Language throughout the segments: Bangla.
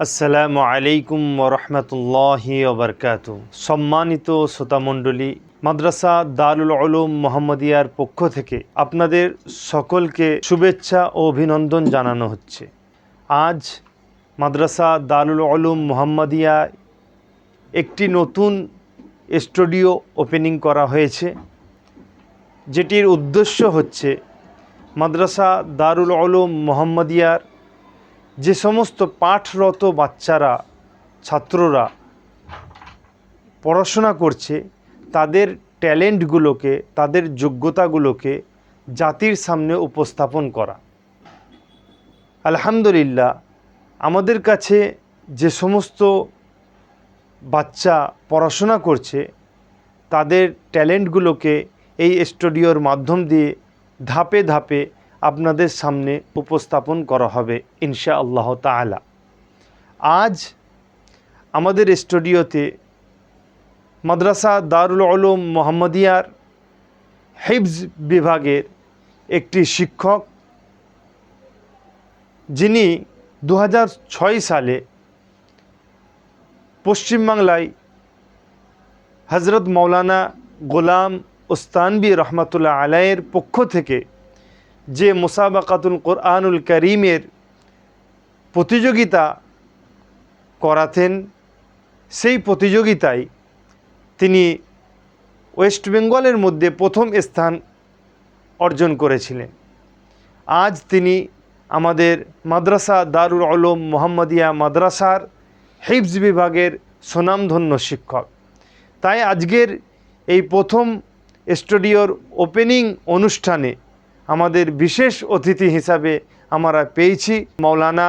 আসসালামু আলাইকুম ওরহমতুল্লাহি ওবরকাত সম্মানিত শ্রোতামণ্ডলী মাদ্রাসা দারুল উলুম মোহাম্মদিয়ার পক্ষ থেকে আপনাদের সকলকে শুভেচ্ছা ও অভিনন্দন জানানো হচ্ছে। আজ মাদ্রাসা দারুল উলুম মোহাম্মদিয়া একটি নতুন স্টুডিও ওপেনিং করা হয়েছে, যেটির উদ্দেশ্য হচ্ছে মাদ্রাসা দারুল উলুম মোহাম্মদিয়ার যে সমস্ত পাঠরত বাচ্চারা, ছাত্ররা পড়াশোনা করছে, তাদের ট্যালেন্টগুলোকে, তাদের যোগ্যতাগুলোকে জাতির সামনে উপস্থাপন করা। আলহামদুলিল্লাহ, আমাদের কাছে যে সমস্ত বাচ্চা পড়াশোনা করছে, তাদের ট্যালেন্টগুলোকে এই স্টুডিওর মাধ্যম দিয়ে ধাপে ধাপে আপনাদের সামনে উপস্থাপন করা হবে ইনশা আল্লাহ তালা আজ আমাদের স্টুডিওতে মাদ্রাসা দারুল আলম মোহাম্মদিয়ার হিবজ বিভাগের একটি শিক্ষক, যিনি দু হাজার ছয় সালে পশ্চিমবাংলায় হজরত মৌলানা গোলাম উস্তানবী রহমতুল্লাহ আলায়ের পক্ষ থেকে যে মুসাবাকাতুল কোরআনুল করিমের প্রতিযোগিতা করাতেন, সেই প্রতিযোগিতায় তিনি ওয়েস্ট বেঙ্গলের মধ্যে প্রথম স্থান অর্জন করেছিলেন। আজ তিনি আমাদের মাদ্রাসা দারুল আলম মোহাম্মদিয়া মাদ্রাসার হিফজ বিভাগের সুনামধন্য শিক্ষক। তাই আজকের এই প্রথম স্টুডিওর ওপেনিং অনুষ্ঠানে আমাদের বিশেষ অতিথি হিসাবে আমরা পেয়েছি মৌলানা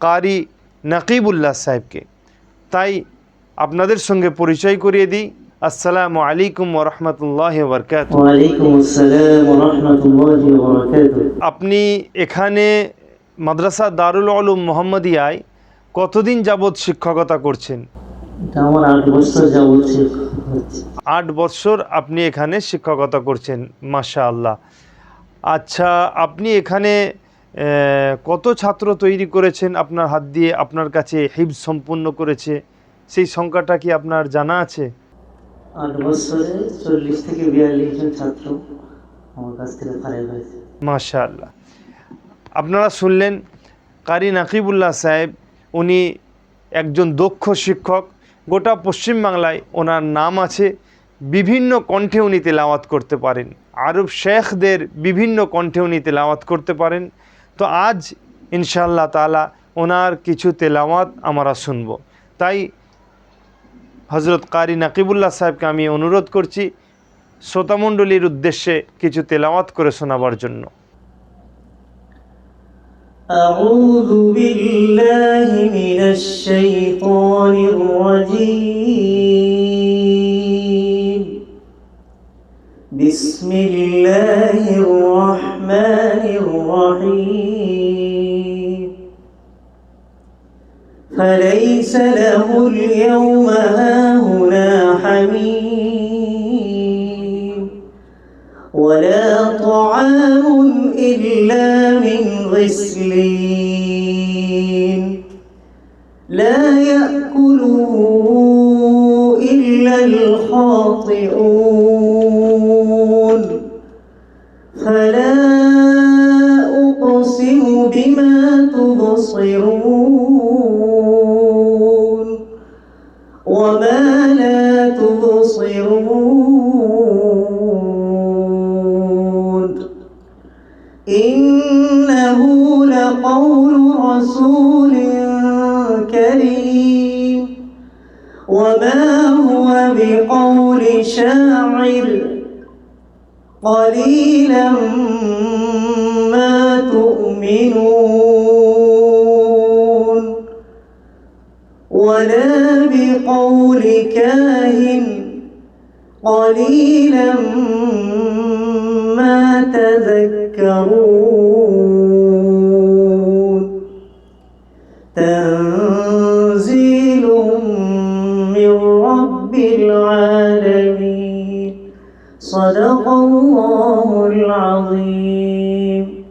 কারি নাকিবুল্লাহ সাহেবকে। তাই আপনাদের সঙ্গে পরিচয় করিয়ে দিই। আসসালামু আলাইকুম ওরহমতুল্লাহ বরকাত আপনি এখানে মাদ্রাসা দারুল আলম মোহাম্মদিয়ায় কতদিন যাবৎ শিক্ষকতা করছেন? আট বছর আট আপনি এখানে শিক্ষকতা করছেন মাশা আল্লাহ আচ্ছা আপনি এখানে কত ছাত্র তৈরি করেছেন আপনার হাত দিয়ে আপনার কাছে হিবস সম্পূর্ণ করেছে? সেই সংখ্যাটা কি আপনার জানা আছে? আট বছরে চল্লিশ থেকে বিয়াল্লিশ জন ছাত্র আমার কাছ থেকে ফারেক হয়েছে। আপনারা শুনলেন কারি নাকিবুল্লাহ সাহেব উনি একজন দক্ষ শিক্ষক। গোটা পশ্চিমবাংলায় ওনার নাম আছে। বিভিন্ন কণ্ঠে উনি তেলাওয়াত করতে পারেন আরব শেখদের বিভিন্ন কণ্ঠে উনি তেলাওয়াত করতে পারেন তো আজ ইনশাআল্লাহ তালা ওনার কিছু তেলাওয়াত আমরা শুনব তাই হজরত কারি নাকিবুল্লাহ সাহেবকে আমি অনুরোধ করছি শ্রোতামণ্ডলীর উদ্দেশ্যে কিছু তেলাওয়াত করে শোনাবার জন্য أعوذ بالله من الشيطان الرجيم بسم الله الرحمن الرحيم. فليس له اليوم هاهنا حميم. ولا طعام إلا من غسلين. لا يأكله إلا الخاطئون. فلا أقسم بما تبصرون وما لا تبصرون إنه لقول رسول كريم وما هو بقول شاعر قليلا ما تؤمنون. ولا بقول كاهن قليلا ما تذكرون. صدق الله العظيم.